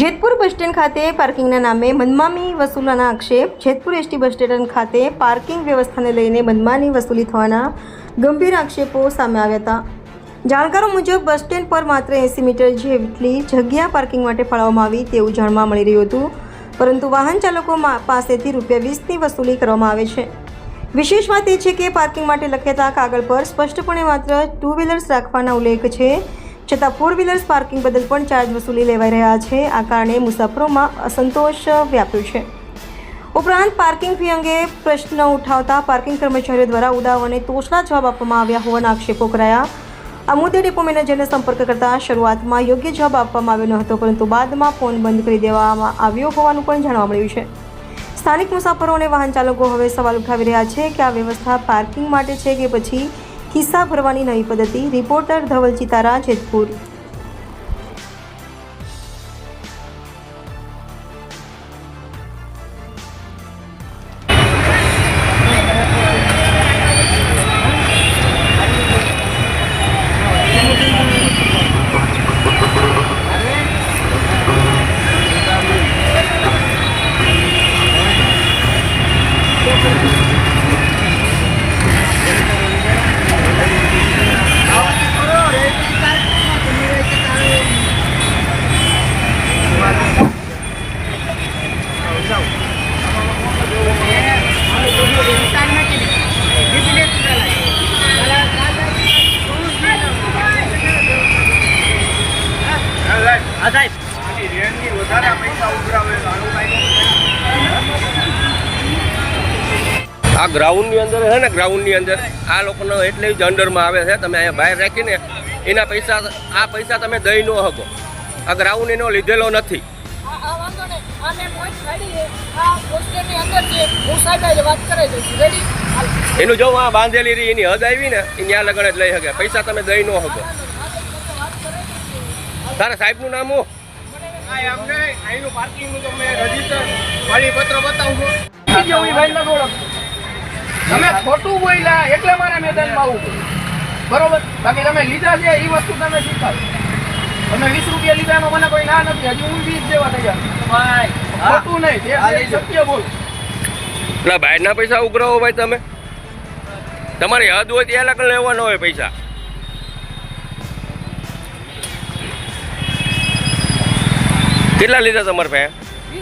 જેતપુર બસ stand ખાતે પાર્કિંગના નામે મનમામી વસૂલવાના આક્ષેપ. જેતપુર એસટી બસ સ્ટેન્ડ ખાતે પાર્કિંગ વ્યવસ્થાને લઈને મનમાની વસૂલી થવાના ગંભીર આક્ષેપો સામે આવ્યા હતા. જાણકારો મુજબ, બસ સ્ટેન્ડ પર માત્ર એંસી મીટર જેટલી જગ્યા પાર્કિંગ માટે ફાળવવામાં આવી તેવું જાણવા મળી રહ્યું હતું. પરંતુ વાહન ચાલકો પાસેથી રૂપિયા વીસની વસૂલી કરવામાં આવે છે. વિશેષ વાત એ છે કે પાર્કિંગ માટે લખેલા કાગળ પર સ્પષ્ટપણે માત્ર ટુ વ્હીલર્સ રાખવાના ઉલ્લેખ છે. છતાં ફોર વ્હીલર્સ પાર્કિંગ બદલ પણ ચાર્જ વસૂલી લેવાઈ રહ્યા છે. આ કારણે મુસાફરોમાં અસંતોષ વ્યાપ્યો છે. ઉપરાંત પાર્કિંગ ફી અંગે પ્રશ્ન ઉઠાવતા પાર્કિંગ કર્મચારીઓ દ્વારા ઉડાવ અને તોછડા જવાબ આપવામાં આવ્યા હોવાના આક્ષેપો કરાયા. આ મુદ્દે ડેપો મેનેજરને સંપર્ક કરતા શરૂઆતમાં યોગ્ય જવાબ આપવામાં આવ્યો ન હતો, પરંતુ બાદમાં ફોન બંધ કરી દેવામાં આવ્યો હોવાનું પણ જાણવા મળ્યું છે. સ્થાનિક મુસાફરો અને વાહન ચાલકો હવે સવાલ ઉઠાવી રહ્યા છે કે આ વ્યવસ્થા પાર્કિંગ માટે છે કે પછી ખિસ્સા ભરવાની નવી પદ્ધતિ રિપોર્ટર ધવલ ચિતારા જેતપુર. હા સાહેબ. આ ગ્રાઉન્ડની અંદર છે ને ગ્રાઉન્ડની અંદર આ લોકોનો એટલે જ અંડરમાં આવે છે તમે અહીંયા બહાર રાખીને એના પૈસા આ પૈસા તમે દઈ ન શકો. આ ગ્રાઉન્ડ એનો લીધેલો નથી. એનું જો આ બાંધેલી રહી એની હદ આવી ને એ ત્યાં લગન જ લઈ શકે. પૈસા તમે દઈ ન શકો. તારા સાહેબનું નામ હું તમે ખોટું બોલ્યા એટલે મારા મેદાનમાં પડ્યું. બરોબર? બાકી તમે લીધા છે એ વસ્તુ તમે સ્વીકારો તમે વીસ રૂપિયા લીધા એમાં મને કોઈ ના નથી. હજી હું વીસ દેવા તૈયાર ખોટું નહીં. સત્ય બોલ. એટલે બહારના પૈસા ઉઘરાવો ભાઈ તમે. તમારી હદ હોય ત્યાં લગન લેવાનો હોય પૈસા. કેટલા લીધા તમારે પાસે? બે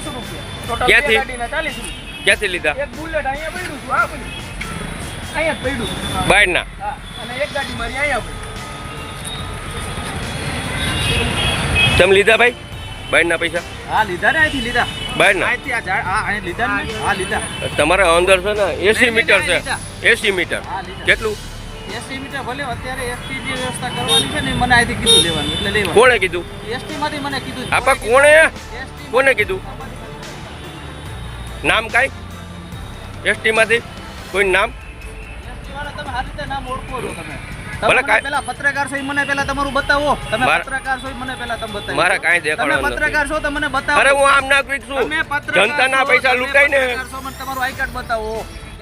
ક્યાંથી? ક્યાંથી લીધા? પડી તમે લીધા ભાઈ? બહારના પૈસા? હા લીધા ને અહીંથી લીધા. તમારા અંદર છે ને એસી મીટર છે. AC meter. કેટલું? એસટી મીટર ભલે અત્યારે એસટી જે વ્યવસ્થા કરવાની છે ને મને અહીંથી કીધું લેવાનું એટલે લેવાનું. કોણે કીધું? એસટી માંથી મને કીધું આપા કોણે કોને કીધું? નામ કાઈ? એસટી માંથી કોઈ નામ? વાળા તમે આ રીતે નામ ઓળખો છો તમે. પેલા પત્રકાર છો મને પેલા તમારું બતાવો. તમે પત્રકાર છો મને પેલા તમે બતાવો મારા કાંઈ દેખાડો તમે પત્રકાર છો તો મને બતાવો. અરે હું આમ નાગરિક છું. તમે પત્રકાર જનતાના પૈસા લૂંટાઈને તમારું આઈ કાર્ડ બતાવો.